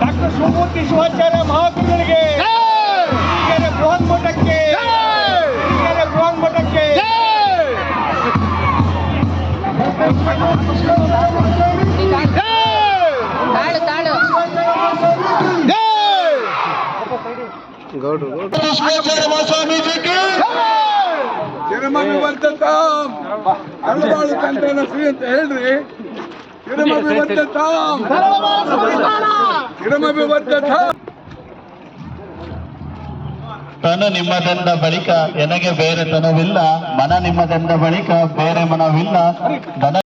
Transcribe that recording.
Doctor Shivamurthy Shivacharya ಮಹಾಗುರುಗಳಿಗೆ ಕಂಠನ Shri ಅಂತ ಹೇಳ್ರಿ. ತನು ನಿಮ್ಮದೆಂದ ಬಳಿಕ ಎನಗೆ ಬೇರೆ ತನವಿಲ್ಲ ಮನ ನಿಮ್ಮದೆಂದ ಬಳಿಕ ಬೇರೆ ಮನವಿಲ್ಲ ಧನ